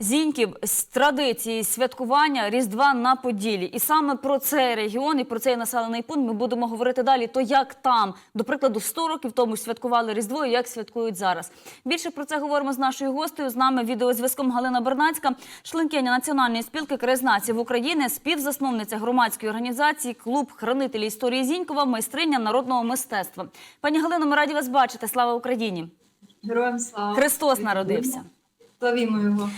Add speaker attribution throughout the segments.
Speaker 1: Зіньків з традиції святкування Різдва на Поділі. І саме про цей регіон і про цей населений пункт ми будемо говорити далі. То як там, до прикладу, 100 років тому святкували Різдво і як святкують зараз. Більше про це говоримо з нашою гостею. З нами відеозв'язком Галина Бернацька, членкиня Національної спілки краєзнавців України, співзасновниця громадської організації Клуб хранителі історії Зінькова, майстриня народного мистецтва. Пані Галино, ми раді вас бачити. Слава Україні!
Speaker 2: Героям слава!
Speaker 1: Христос народився.
Speaker 2: Славімо його!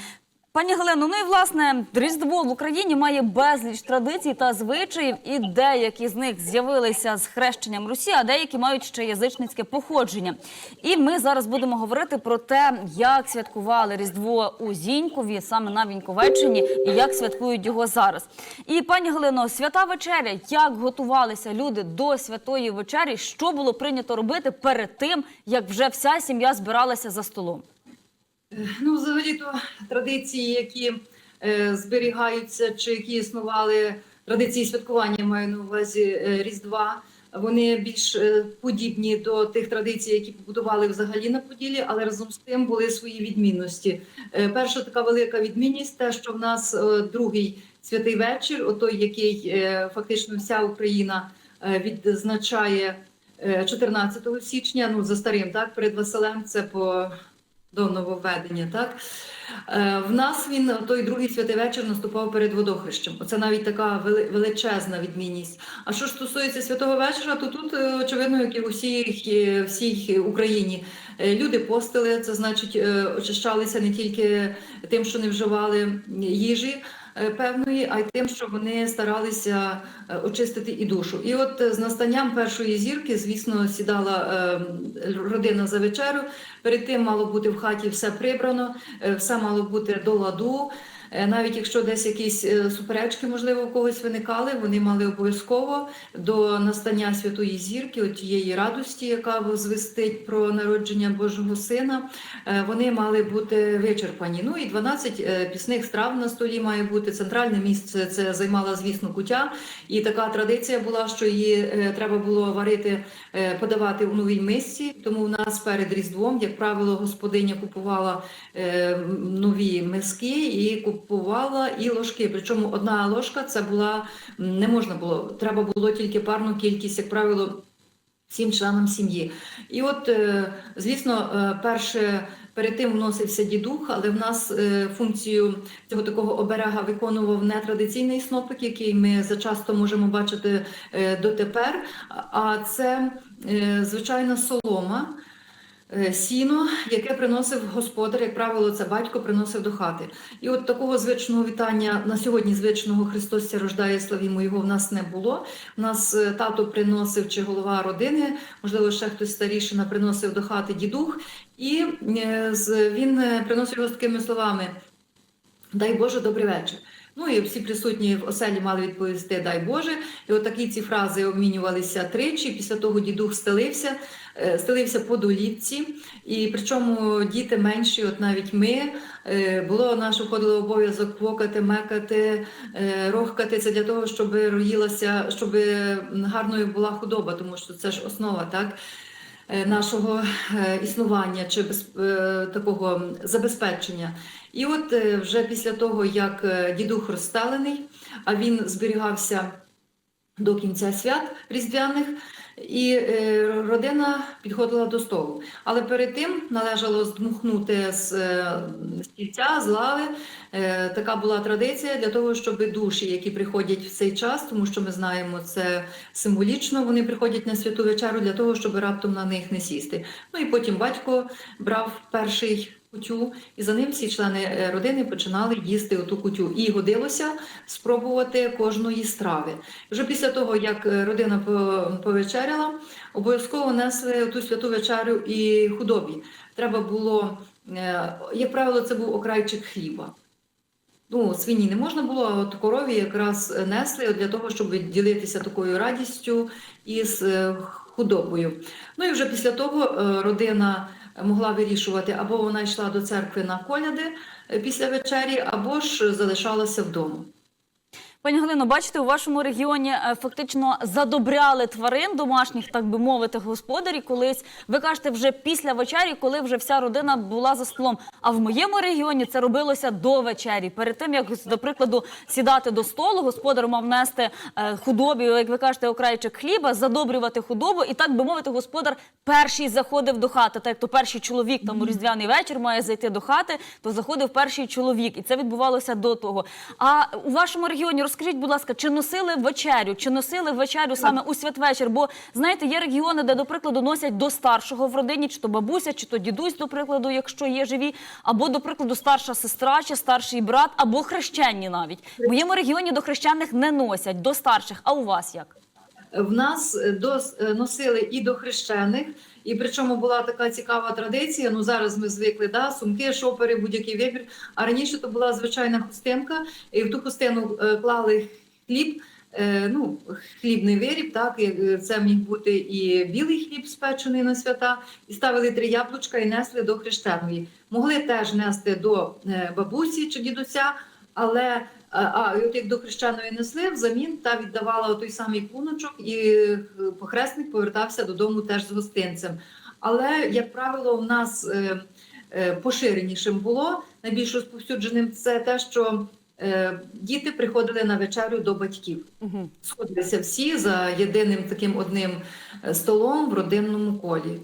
Speaker 1: Пані Галено, ну і власне Різдво в Україні має безліч традицій та звичаїв, і деякі з них з'явилися з хрещенням Русі, а деякі мають ще язичницьке походження. І ми зараз будемо говорити про те, як святкували Різдво у Зінькові, саме на Віньковеччині, і як святкують його зараз. І пані Галино, свята вечеря, як готувалися люди до святої вечері, що було прийнято робити перед тим, як вже вся сім'я збиралася за столом?
Speaker 2: Ну, взагалі, то традиції, які е, зберігаються чи які існували, традиції святкування маю на увазі е, Різдва. Вони більш е, подібні до тих традицій, які побудували взагалі на Поділі, але разом з тим були свої відмінності. Е, перша така велика відмінність, те, що в нас е, другий святий вечір, отой, який е, фактично вся Україна е, відзначає е, 14 січня, ну за старим, так перед Василем, це по до нововведення, так Е, в нас він той другий святий вечір наступав перед водохрещем. Оце навіть така величезна відмінність. А що ж стосується святого вечора, то тут е, очевидно, як і в усіх, всіх Україні, е, люди постили, це значить очищалися не тільки тим, що не вживали їжі. Е, Певної, а й тим, що вони старалися е, очистити і душу. І от е, з настанням першої зірки, звісно, сідала родина за вечерю. Перед тим мало бути в хаті все прибрано, все мало бути до ладу. Е, Навіть якщо десь якісь е, суперечки, можливо, у когось виникали, вони мали обов'язково до настання святої зірки, тієї радості, яка звістить про народження Божого Сина, е, вони мали бути вичерпані. Ну і 12 е, пісних страв на столі має бути. Центральне місце це займала, звісно, кутя. І така традиція була, що її треба було варити, подавати у новій мисці. Тому в нас перед Різдвом, як правило, господиня купувала нові миски і купувала і ложки. Причому одна ложка це була не можна було. Треба було тільки парну кількість, як правило. Всім членам сім'ї. І от, е, звісно, е, перше перед тим вносився дідух, але в нас е, функцію цього такого оберега виконував нетрадиційний снопик, який ми зачасто можемо бачити дотепер. А це звичайна солома. Е, Сіно, яке приносив господар, як правило, це батько приносив до хати. І от такого звичного вітання на сьогодні звичного Христос ся рождає, славімо його, в нас не було. У нас е, тато приносив чи голова родини, можливо, ще хтось старішина приносив до хати дідух, і е, він приносив його з такими словами: Дай Боже, добрий вечір. Ну і всі присутні в оселі мали відповісти Дай Боже. І от такі ці фрази обмінювалися тричі. Після того дідух стелився, е, стелився по долівці. І причому діти менші, от навіть ми, е, було наш входило обов'язок плакати, мекати, е, рохкати. Це для того, щоб роїлася, щоб гарною була худоба, тому що це ж основа, так? Е, Нашого е, існування чи без е, такого забезпечення. І от вже після того, як дідух розстелений, а він зберігався до кінця свят різдвяних, і родина підходила до столу. Але перед тим належало здмухнути з стільця, з лави. Е, Така була традиція для того, щоб душі, які приходять в цей час, тому що ми знаємо це символічно, вони приходять на святу вечеру для того, щоб раптом на них не сісти. Ну і потім батько брав перший кутю, і за ним всі члени е, родини починали їсти оту кутю. І годилося спробувати кожної страви. Вже після того, як е, родина по- повечеряла, обов'язково несли ту святу вечерю і худобі. Треба було, як правило, це був окрайчик хліба. Ну, свині не можна було, а от корові якраз несли для того, щоб ділитися такою радістю із е, худобою. Ну і вже після того е, родина могла вирішувати, або вона йшла до церкви на коляди е, після вечері, або ж залишалася вдома.
Speaker 1: Пані Галино, бачите, у вашому регіоні е, фактично задобряли тварин домашніх, так би мовити, господарі колись. Ви кажете, вже після вечері, коли вже вся родина була за столом. А в моєму регіоні це робилося до вечері. Перед тим як, до прикладу, сідати до столу, господар мав нести е, худобі, як ви кажете, окрайчик хліба, задобрювати худобу, і так би мовити, господар перший заходив до хати. Так як то перший чоловік там у різдвяний вечір має зайти до хати, то заходив перший чоловік, і це відбувалося до того. А у вашому регіоні розкажіть, будь ласка, чи носили вечерю? Чи носили вечерю саме у святвечір? Бо знаєте, є регіони, де, до прикладу, носять до старшого в родині, чи то бабуся, чи то дідусь, до прикладу, якщо є живі, або до прикладу старша сестра, чи старший брат, або хрещенні навіть. В моєму регіоні до хрещених не носять, до старших. А у вас як?
Speaker 2: В нас е, до, е, носили і до хрещених, і причому була така цікава традиція. Ну зараз ми звикли, да, сумки, шопери, будь-який вибір. А раніше то була звичайна хустинка, і в ту хустину е, клали хліб. е, Ну, хлібний виріб, так е, це міг бути і білий хліб спечений на свята, і ставили три яблучка і несли до хрещеної. Могли теж нести до бабусі чи дідуся, але а, і от як до хрещеної несли, взамін та віддавала той самий клуночок, і е, похресник повертався додому теж з гостинцем. Але, як правило, у нас е, е, поширенішим було найбільш розповсюдженим це те, що діти приходили на вечерю до батьків. Сходилися всі за єдиним таким одним столом в родинному колі.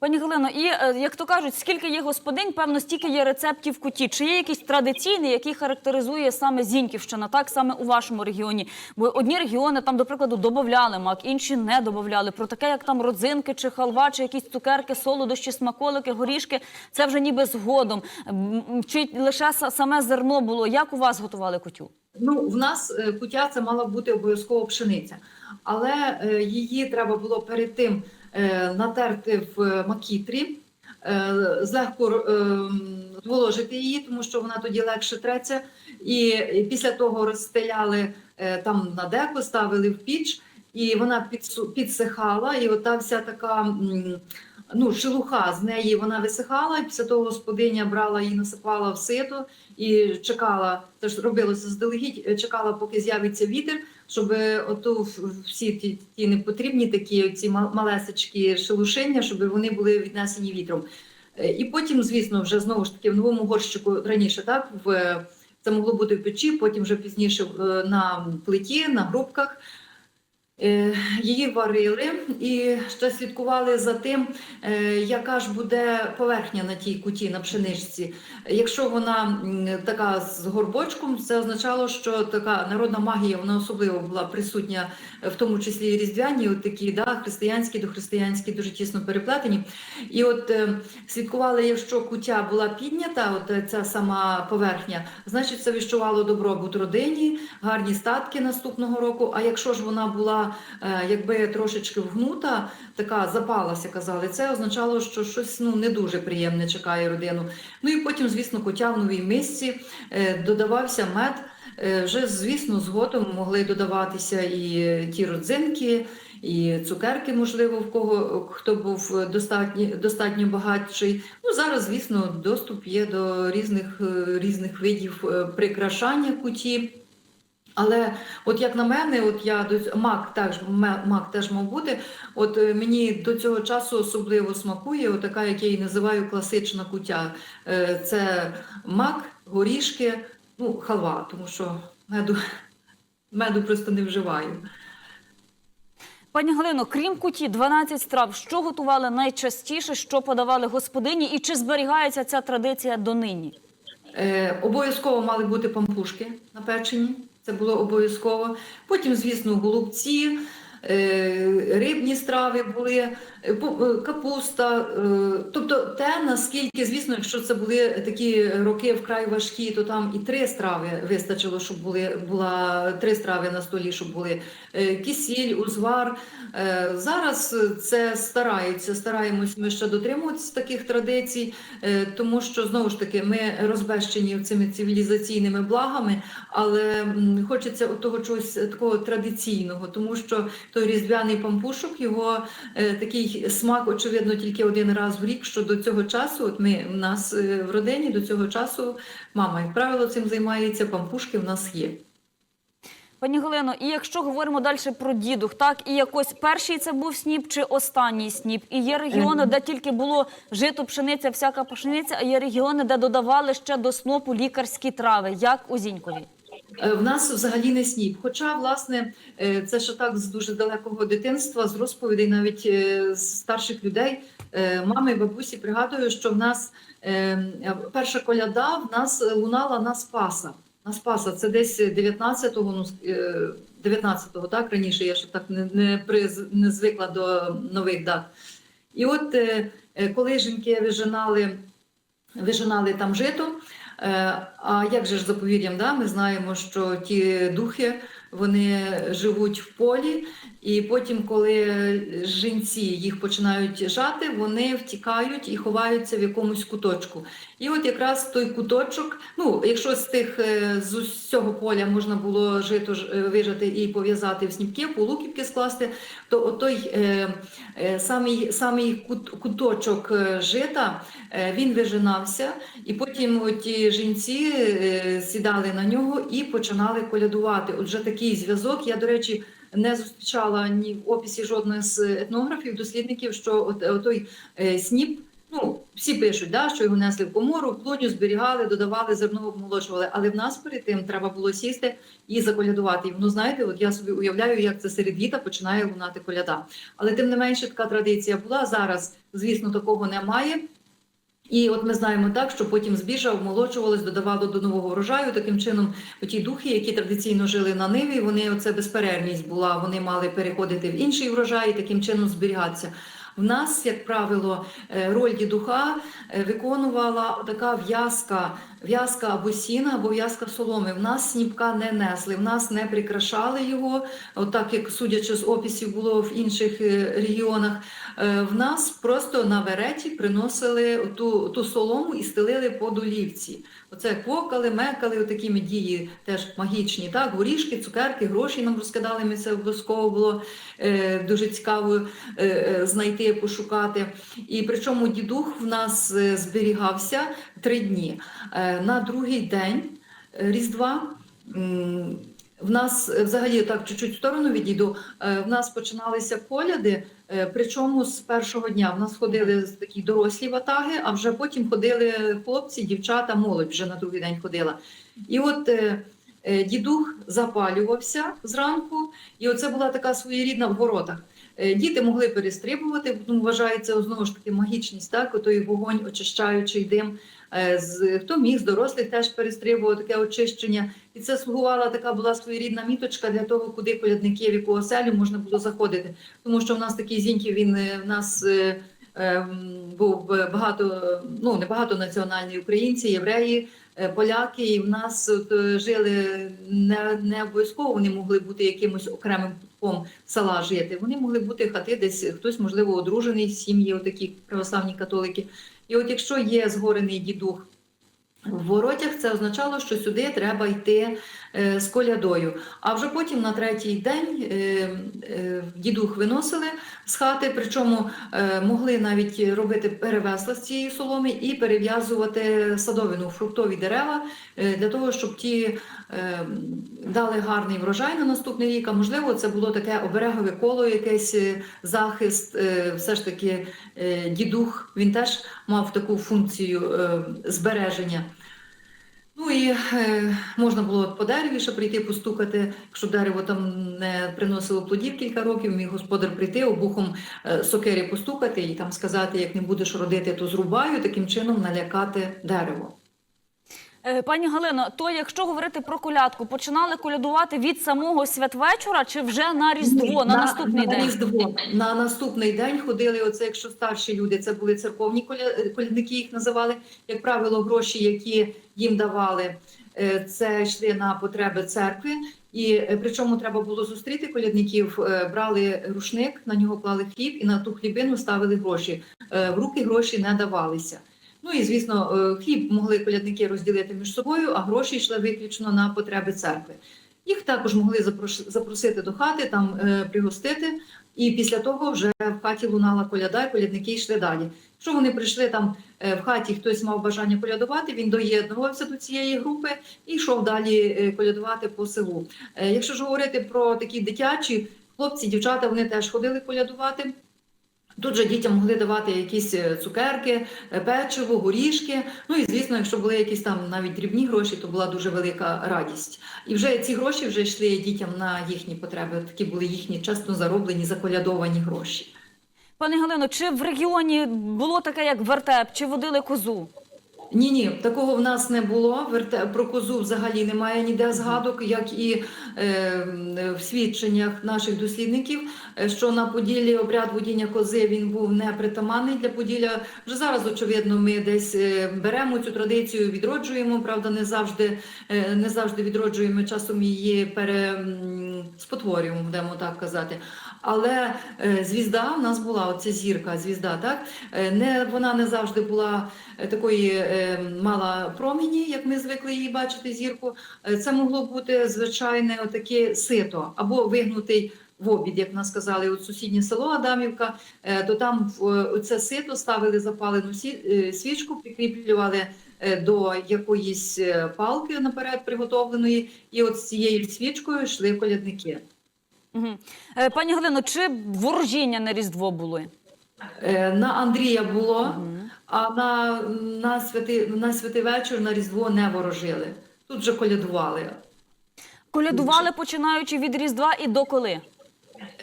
Speaker 1: Пані Галино, і е, як то кажуть, скільки є господинь, певно, стільки є рецептів куті. Чи є якийсь традиційний, який характеризує саме Зіньківщина, так саме у вашому регіоні? Бо одні регіони там, до прикладу, додавали мак, інші не додавали. Про таке, як там родзинки, чи халва, чи якісь цукерки, солодощі, смаколики, горішки, це вже ніби згодом. Чи лише саме зерно було? Як у вас готували кутю?
Speaker 2: Ну, в нас е, кутя це мала бути обов'язково пшениця, але е, її треба було перед тим натерти в макітрі, е, злегко е, зволожити її, тому що вона тоді легше треться. І, після того розстеляли е, там на деко, ставили в піч, і вона підсихала, і ота вся така. Ну, шелуха з неї вона висихала, і після того господиня брала її, насипала в сито і чекала, це ж робилося заздалегідь, е, чекала, поки з'явиться вітер, щоб е, оту всі ті, ті непотрібні такі ці малесечкі шелушення, щоб вони були віднесені вітром. Е, І потім, звісно, вже знову ж таки в новому горщику раніше, так в це могло бути в печі, потім вже пізніше е, на плиті, на грубках. Е, Її варили і ще слідкували за тим, е, яка ж буде поверхня на тій куті на пшеничці. Якщо вона така з горбочком, це означало, що така народна магія вона особливо була присутня, в тому числі і різдвяні, от такі да, християнські, дохристиянські, дуже тісно переплетені. І от е, слідкували, якщо кутя була піднята, от ця сама поверхня, значить це віщувало добробут родині, гарні статки наступного року. А якщо ж вона була е, якби трошечки вгнута, така запалася, казали, це означало, що щось ну не дуже приємне чекає родину. Ну і потім, звісно, котя в новій мисці е, додавався мед. Е, Вже, звісно, згодом могли додаватися і ті родзинки, і цукерки, можливо, в кого хто був достатньо, достатньо багатший. Ну зараз, звісно, доступ є до різних, різних видів прикрашання куті. Але от як на мене, от я до мак теж мак теж мав бути. От е, мені до цього часу особливо смакує, от така, як я її називаю, класична кутя. Е, Це мак, горішки, ну, халва, тому що меду, меду просто не вживаю.
Speaker 1: Пані Галино, крім куті, 12 страв. Що готували найчастіше, що подавали господині, і чи зберігається ця традиція донині?
Speaker 2: Е, обов'язково мали бути пампушки напечені, це було обов'язково. Потім, звісно, голубці, е, рибні страви були, капуста. Е, тобто те, наскільки, звісно, якщо це були такі роки вкрай важкі, то там і три страви вистачило, щоб були, була три страви на столі, щоб були е, кисіль, узвар. Е, Зараз це стараються, стараємось ми ще дотримуватися таких традицій, е, тому що знову ж таки ми розбещені цими цивілізаційними благами, але хочеться того чогось такого традиційного, тому що той різдвяний пампушок, його е, такий смак, очевидно, тільки один раз в рік. Що до цього часу, от ми в нас е, в родині до цього часу мама, як правило, цим займається. Пампушки в нас є.
Speaker 1: Пані Галино, і якщо говоримо далі про дідух, так і якось перший це був сніп чи останній сніп? І є регіони, де тільки було жито, пшениця, всяка пшениця, а є регіони, де додавали ще до снопу лікарські трави, як у Зінькові.
Speaker 2: Е, В нас взагалі не сніп. Хоча, власне, е, це ще так з дуже далекого дитинства, з розповідей навіть е, старших людей, мами бабусі пригадую, що в нас перша коляда в нас лунала на Спаса. На Спаса це десь 19-го, ну, е, 19-го, так раніше я ще так не, не, приз- не звикла до нових дат. І от коли жінки вижинали, вижинали там жито, Е, А як же ж за повір'ям, да? ми знаємо, що ті духи вони живуть в полі, і потім, коли жінці їх починають жати, вони втікають і ховаються в якомусь куточку. І от якраз той куточок, ну якщо з тих е, з усього поля можна було жито е, вижати і пов'язати в сніпки, в полукіпки скласти, то отой е, самий, самий кут, куточок жита він вижинався. І потім ті жінці сідали на нього і починали колядувати. Отже, такий зв'язок. Я, до речі, не зустрічала ні в описі жодного з етнографів, дослідників, що той сніп. Ну, всі пишуть, да, що його несли в комору, в плодню зберігали, додавали, зерно обмолочували. Але в нас перед тим треба було сісти і заколядувати. І воно, знаєте, от я собі уявляю, як це серед літа починає лунати коляда. Але тим не менше така традиція була. Зараз, звісно, такого немає. І от ми знаємо так, що потім збіжа обмолочувалось, додавало до нового врожаю. Таким чином, ті духи, які традиційно жили на ниві, вони оце безперервність була. Вони мали переходити в інший врожай і таким чином зберігатися. В нас, як правило, е, роль дідуха е, виконувала така в'язка, в'язка або сіна, або в'язка соломи. В нас сніпка не несли, в нас не прикрашали його, отак як судячи з описів було в інших е, регіонах. В нас просто на вереті приносили ту, ту солому і стелили по долівці. Оце кокали, мекали, отакі медії теж магічні. Так, горішки, цукерки, гроші нам розкидали. Ми це обов'язково було е, дуже цікаво е, е, знайти, пошукати. І причому дідух в нас е, зберігався три дні. Е, на другий день е, Різдва. В нас е, взагалі так чуть-чуть в сторону відійду. е, В нас починалися коляди, е, причому з першого дня в нас ходили такі дорослі ватаги, а вже потім ходили хлопці, дівчата, молодь вже на другий день ходила. І от дідух запалювався зранку, і оце була така своєрідна в. Е, Діти могли перестрибувати, ну, вважається знову ж таки магічність, так, отой вогонь, очищаючий дим. Е, З, хто міг з дорослих теж перестрибував таке очищення. І це слугувала така була своєрідна міточка для того, куди колядники, в яку оселю можна було заходити. Тому що в нас такий зіньків, він е, в нас е, ем, був багато, ну не багато національні українці, євреї, е, поляки, і в нас от, е, жили не, не обов'язково вони могли бути якимось окремим кутком села жити. Вони могли бути хати десь, хтось, можливо, одружений сім'ї, отакі православні католики. І от якщо є згорений дідух в воротях, це означало, що сюди треба йти е, з колядою. А вже потім на третій день е, е, дідух виносили з хати, причому е, могли навіть робити перевесла з цієї соломи і перев'язувати садовину, фруктові дерева е, для того, щоб ті е, дали гарний врожай на наступний рік. А можливо, це було таке оберегове коло, якийсь е, захист. Все ж таки, дідух він теж мав таку функцію збереження. Ну і е, можна було по дереві ще прийти постукати, якщо дерево там не приносило плодів кілька років, міг господар прийти обухом е, сокири постукати і там сказати, як не будеш родити, то зрубаю, таким чином налякати дерево.
Speaker 1: Е, Пані Галино, то якщо говорити про колядку, починали колядувати від самого святвечора чи вже на Різдво, на, наступний
Speaker 2: на
Speaker 1: день?
Speaker 2: Різдво. На наступний день ходили, оце, якщо старші люди, це були церковні коля- колядники, їх називали, як правило, гроші, які їм давали, е, це йшли на потреби церкви. І е, причому треба було зустріти колядників, брали рушник, на нього клали хліб і на ту хлібину ставили гроші. В руки гроші не давалися. Ну і звісно, е, хліб могли колядники розділити між собою, а гроші йшли виключно на потреби церкви. Їх також могли запросити до хати, там е, пригостити, і після того вже в хаті лунала коляда, і колядники йшли далі. Якщо вони прийшли там е, в хаті хтось мав бажання колядувати, він доєднувався до цієї групи і йшов далі колядувати по селу. Якщо ж говорити про такі дитячі хлопці, дівчата, вони теж ходили колядувати. Тут же дітям могли давати якісь е, цукерки, е, печиво, горішки. Ну і звісно, якщо були якісь там навіть дрібні гроші, то була дуже велика радість. І вже ці гроші вже йшли дітям на їхні потреби. Такі були їхні чесно зароблені, заколядовані гроші.
Speaker 1: Пане Галино, чи в регіоні було таке, як вертеп, чи водили козу?
Speaker 2: Ні, ні, такого в нас не було. Про козу взагалі немає ніде згадок, як і е, в свідченнях наших дослідників, е, що на Поділлі обряд водіння кози він був непритаманний для Поділля. Вже зараз, очевидно, ми десь е, беремо цю традицію, відроджуємо. Правда, не завжди не завжди відроджуємо. Часом її пере спотворюємо, будемо так казати. Але е, звізда в нас була, оця зірка, звізда, так Е, не вона не завжди була е, такої мала промені, як ми звикли її бачити зірку. Це могло бути звичайне отаке сито або вигнутий в обід, як нас сказали, от сусіднє село Адамівка, то там в це сито ставили запалену свічку, прикріплювали до якоїсь палки наперед приготовленої, і от з цією свічкою йшли колядники.
Speaker 1: Угу. Пані Галино, чи ворожіння на Різдво були?
Speaker 2: Е, На Андрія було, а на, на, святий, на святий вечір на Різдво не ворожили. Тут же колядували.
Speaker 1: Колядували починаючи від Різдва і до коли?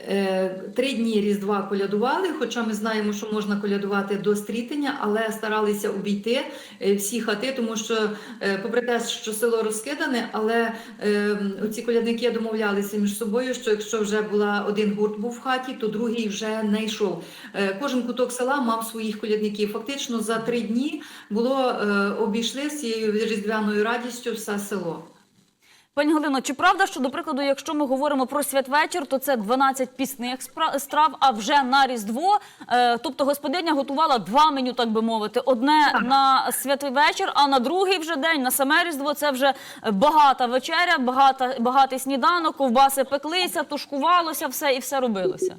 Speaker 2: Е, Три дні Різдва колядували, хоча ми знаємо, що можна колядувати до стрітення, але старалися обійти е, всі хати, тому що, е, попри те, що село розкидане, але ці колядники домовлялися між собою, що якщо вже була один гурт був в хаті, то другий вже не йшов. Кожен куток села мав своїх колядників. Фактично за три дні було обійшли з цією різдвяною радістю все село.
Speaker 1: Пані Галино, чи правда, що, до прикладу, якщо ми говоримо про святвечір, то це 12 пісних страв, а вже на Різдво, е, тобто господиня готувала два меню, так би мовити. Одне на святий вечір, а на другий вже день, на саме Різдво, це вже багата вечеря, багата, багатий сніданок, ковбаси пеклися, тушкувалося все і все робилося.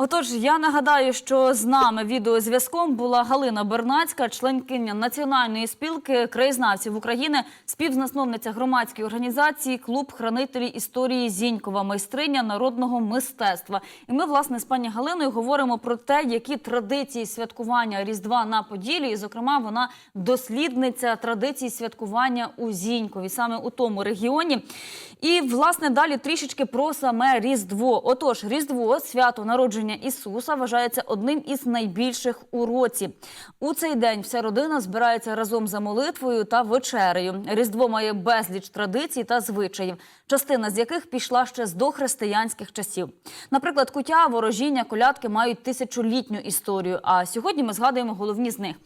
Speaker 1: Отож, я нагадаю, що з нами відеозв'язком була Галина Бернацька, членкиня Національної спілки краєзнавців України, співзасновниця громадської організації Клуб хранителі історії Зінькова, майстриня народного мистецтва. І ми, власне, з пані Галиною говоримо про те, які традиції святкування Різдва на Поділі. І, зокрема, вона дослідниця традицій святкування у Зінькові, саме у тому регіоні. І власне далі трішечки про саме Різдво. Отож, Різдво, свято народження Ісуса, вважається одним із найбільших у році. У цей день вся родина збирається разом за молитвою та вечерею. Різдво має безліч традицій та звичаїв, частина з яких пішла ще з дохристиянських часів. Наприклад, куття, ворожіння, колядки мають тисячолітню історію. А сьогодні ми згадуємо головні з них.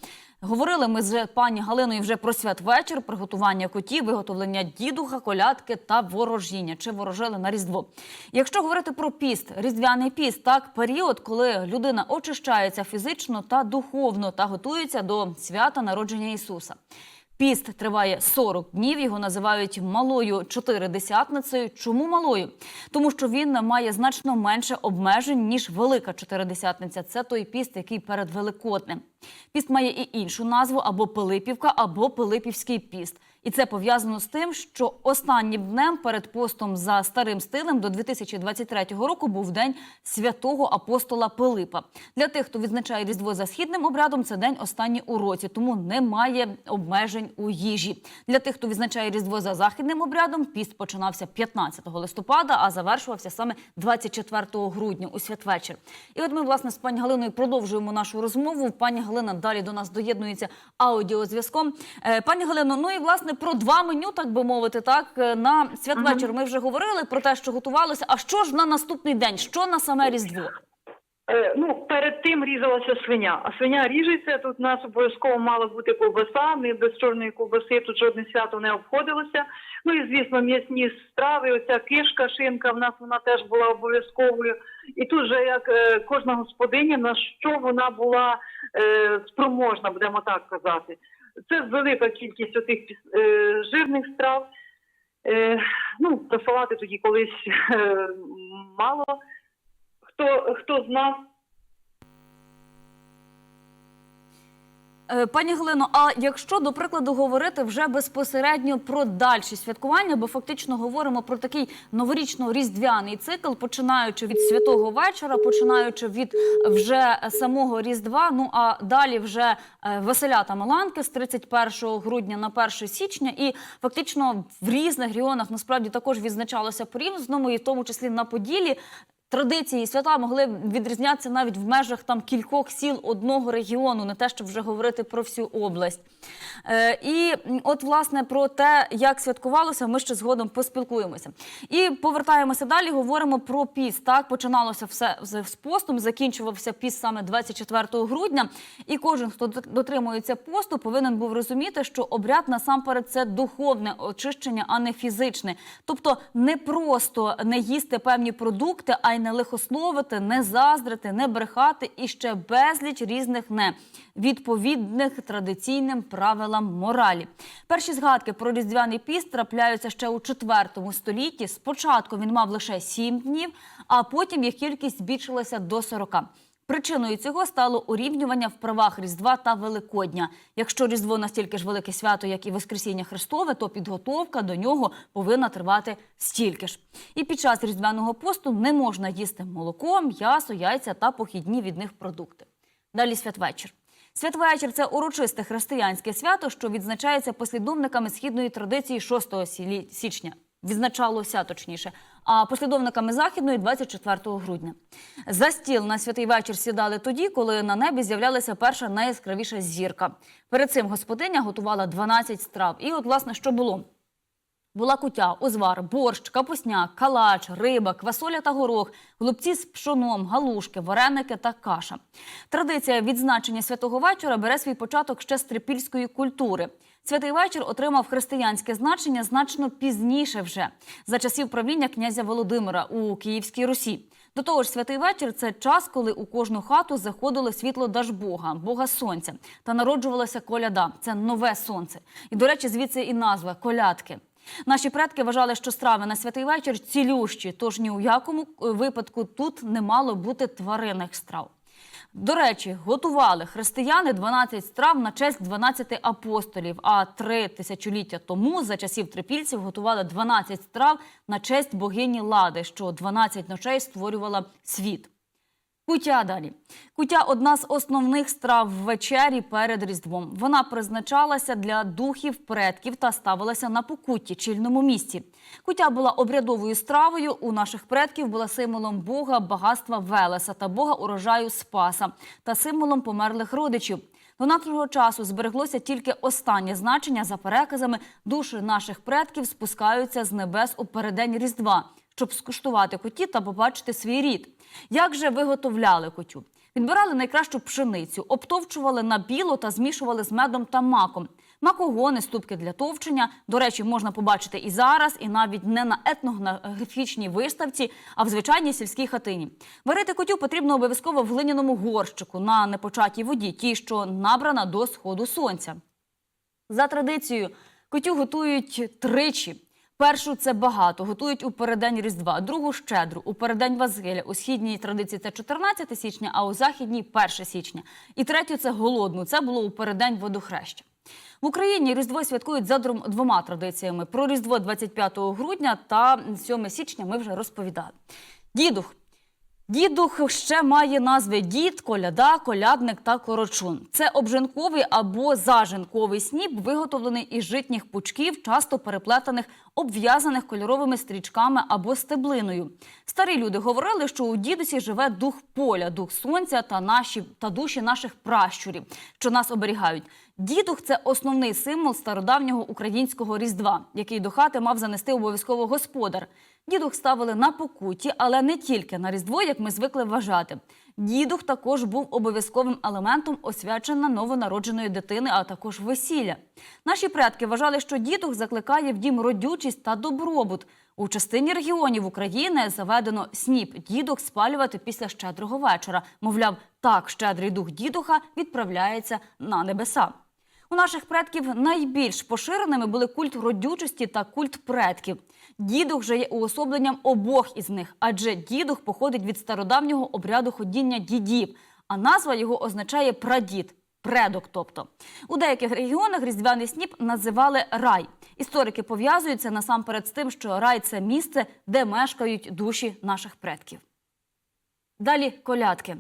Speaker 1: Говорили ми з пані Галиною вже про святвечір, приготування котів, виготовлення дідуха, колядки та ворожіння. Чи ворожили на Різдво? Якщо говорити про піст, різдвяний піст, так період, коли людина очищається фізично та духовно та готується до свята народження Ісуса. Піст триває 40 днів. Його називають малою чотиридесятницею. Чому малою? Тому що він має значно менше обмежень ніж велика чотиридесятниця. Це той піст, який перед Великоднем. Піст має і іншу назву або Пилипівка, або Пилипівський піст. І це пов'язано з тим, що останнім днем перед постом за старим стилем до 2023 року був день святого апостола Пилипа. Для тих, хто відзначає Різдво за східним обрядом, це день останній у році, тому немає обмежень у їжі. Для тих, хто відзначає Різдво за західним обрядом, піст починався 15 листопада, а завершувався саме 24 грудня у святвечір. І от ми, власне, з пані Галиною продовжуємо нашу розмову. Пані Галина далі до нас доєднується аудіозв'язком. Е, Пані Галино, ну і власне про два меню, так би мовити, так е, на святвечір. Ми вже говорили про те, що готувалося. А що ж на наступний день? Що на саме Різдво?
Speaker 3: Е, ну, перед тим різалася свиня, а свиня ріжеться. Тут у нас обов'язково мала бути ковбаса. Ми без чорної ковбаси тут жодне свято не обходилося. Ну і звісно, м'ясні страви. Оця кишка, шинка в нас вона теж була обов'язковою. І тут же як е, кожна господиня, на що вона була е, спроможна, будемо так казати. Це велика кількість отих жирних страв. Ну, про салати тоді колись мало хто, хто з нас
Speaker 1: Е, Пані Галино, а якщо до прикладу говорити вже безпосередньо про дальші святкування, бо фактично говоримо про такий новорічно-різдвяний цикл, починаючи від святого вечора, починаючи від вже самого Різдва. Ну а далі вже е, веселя та Маланки з 31 грудня на 1 січня, і фактично в різних регіонах насправді також відзначалося по-різному, і в тому числі на Поділі. Традиції свята могли відрізнятися навіть в межах там кількох сіл одного регіону, не те, щоб вже говорити про всю область. Е, і от власне про те, як святкувалося, ми ще згодом поспілкуємося. І повертаємося далі. Говоримо про піст. Так починалося все з постом, закінчувався піст саме 24 грудня. І кожен, хто дотримується посту, повинен був розуміти, що обряд насамперед це духовне очищення, а не фізичне. Тобто не просто не їсти певні продукти, а й не лихословити, не заздрити, не брехати і ще безліч різних не відповідних традиційним правилам моралі. Перші згадки про різдвяний піст трапляються ще у IV столітті. Спочатку він мав лише 7 днів, а потім їх кількість збільшилася до 40. Причиною цього стало урівнювання в правах Різдва та Великодня. Якщо Різдво настільки ж велике свято, як і Воскресіння Христове, то підготовка до нього повинна тривати стільки ж. І під час різдвяного посту не можна їсти молоко, м'ясо, яйця та похідні від них продукти. Далі святвечір. Святвечір це урочисте християнське свято, що відзначається послідовниками східної традиції 6 сілі- січня. Відзначалося точніше, послідовниками західної 24 грудня. За стіл на святий вечір сідали тоді, коли на небі з'являлася перша найяскравіша зірка. Перед цим господиня готувала 12 страв. І от, власне, що було? Була кутя, узвар, борщ, капусняк, калач, риба, квасоля та горох, голубці з пшоном, галушки, вареники та каша. Традиція відзначення святого вечора бере свій початок ще з трипільської культури. Святий вечір отримав християнське значення значно пізніше вже за часів правління князя Володимира у Київській Русі. До того ж, святий вечір це час, коли у кожну хату заходило світло Дажбога, Бога Сонця, та народжувалася коляда. Це нове сонце. І, до речі, звідси і назва колядки. Наші предки вважали, що страви на святий вечір цілющі, тож ні у якому е, випадку тут не мало бути тваринних страв. До речі, готували християни 12 страв на честь 12 апостолів. А три тисячоліття тому, за часів трипільців, готували 12 страв на честь богині Лади, що 12 ночей створювала світ. Кутя далі. Кутя одна з основних страв в вечері перед Різдвом. Вона призначалася для духів предків та ставилася на покутті, чільному місці. Кутя була обрядовою стравою. У наших предків була символом Бога, багатства Велеса та Бога урожаю Спаса та символом померлих родичів. До нашого часу збереглося тільки останнє значення за переказами. Душі наших предків спускаються з небес у переддень Різдва, щоб скуштувати коті та побачити свій рід. Як же виготовляли котю? Відбирали найкращу пшеницю, обтовчували на біло та змішували з медом та маком. Макогони, ступки для товчення. До речі, можна побачити і зараз, і навіть не на етнографічній виставці, а в звичайній сільській хатині. Варити котю потрібно обов'язково в глиняному горщику на непочатій воді, тій, що набрана до сходу сонця. За традицією, котю готують тричі. Першу це багато, готують у передень Різдва, другу щедру, у передень Вазгеля. У східній традиції це 14 січня, а у західній 1 січня. І третю це голодну. Це було у передень водохреща. В Україні Різдво святкують за двома традиціями: про Різдво 25 грудня та 7 січня ми вже розповідали. Дідух. Дідух ще має назви дід, коляда, колядник та корочун. Це обжинковий або зажинковий сніп, виготовлений із житніх пучків, часто переплетених, обв'язаних кольоровими стрічками або стеблиною. Старі люди говорили, що у дідусі живе дух поля, дух сонця та наші та душі наших пращурів, що нас оберігають. Дідух це основний символ стародавнього українського різдва, який до хати мав занести обов'язково господар. Дідух ставили на покуті, але не тільки на різдво, як ми звикли вважати. Дідух також був обов'язковим елементом освячення новонародженої дитини, а також весілля. Наші предки вважали, що дідух закликає в дім родючість та добробут. У частині регіонів України заведено сніп дідух спалювати після щедрого вечора. Мовляв, так щедрий дух дідуха відправляється на небеса. У наших предків найбільш поширеними були культ родючості та культ предків. Дідух же є уособленням обох із них, адже дідух походить від стародавнього обряду ходіння дідів, а назва його означає прадід. предок. Тобто у деяких регіонах різдвяний сніп називали рай. Історики пов'язують це насамперед з тим, що рай це місце, де мешкають душі наших предків. Далі колядки.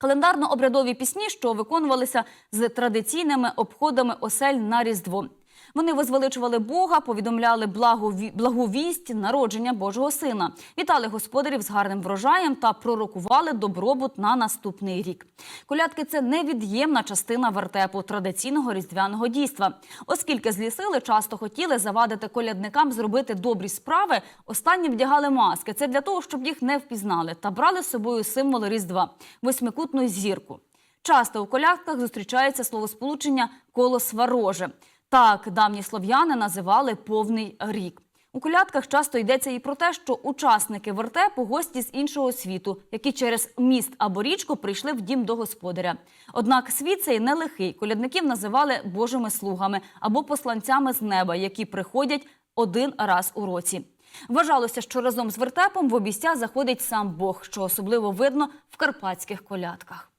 Speaker 1: Календарно-обрядові пісні, що виконувалися з традиційними обходами осель на Різдво. Вони возвеличували Бога, повідомляли благу, вість народження Божого Сина, вітали господарів з гарним врожаєм та пророкували добробут на наступний рік. Колядки це невід'ємна частина вертепу традиційного різдвяного дійства. Оскільки злі сили часто хотіли завадити колядникам зробити добрі справи, останні вдягали маски. Це для того, щоб їх не впізнали, та брали з собою символи Різдва восьмикутну зірку. Часто у колядках зустрічається словосполучення колос вороже. Так давні слов'яни називали повний рік. У колядках часто йдеться і про те, що учасники вертепу гості з іншого світу, які через міст або річку прийшли в дім до господаря. Однак світ цей не лихий. Колядників називали божими слугами або посланцями з неба, які приходять один раз у році. Вважалося, що разом з вертепом в обістя заходить сам Бог, що особливо видно в карпатських колядках.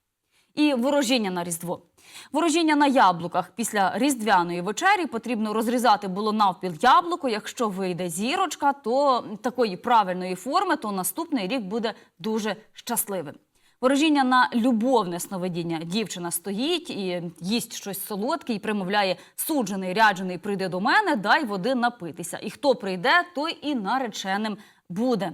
Speaker 1: І ворожіння на різдво. Ворожіння на яблуках після різдвяної вечері потрібно розрізати було навпіл яблуко. Якщо вийде зірочка, то такої правильної форми, то наступний рік буде дуже щасливим. Ворожіння на любовне сновидіння. Дівчина стоїть і їсть щось солодке і примовляє суджений, ряджений, прийде до мене, дай води напитися. І хто прийде, той і нареченим буде.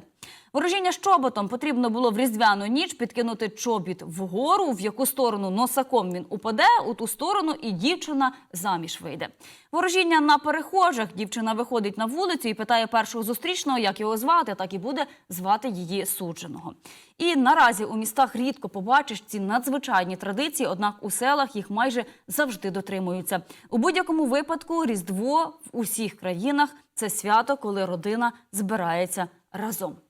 Speaker 1: Ворожіння з чоботом потрібно було в різдвяну ніч підкинути чобіт вгору, в яку сторону носаком він упаде, у ту сторону і дівчина заміж вийде. Ворожіння на перехожих. Дівчина виходить на вулицю і питає першого зустрічного, як його звати, так і буде звати її судженого. І наразі у містах рідко побачиш ці надзвичайні традиції, однак у селах їх майже завжди дотримуються. У будь-якому випадку Різдво в усіх країнах це свято, коли родина збирається разом.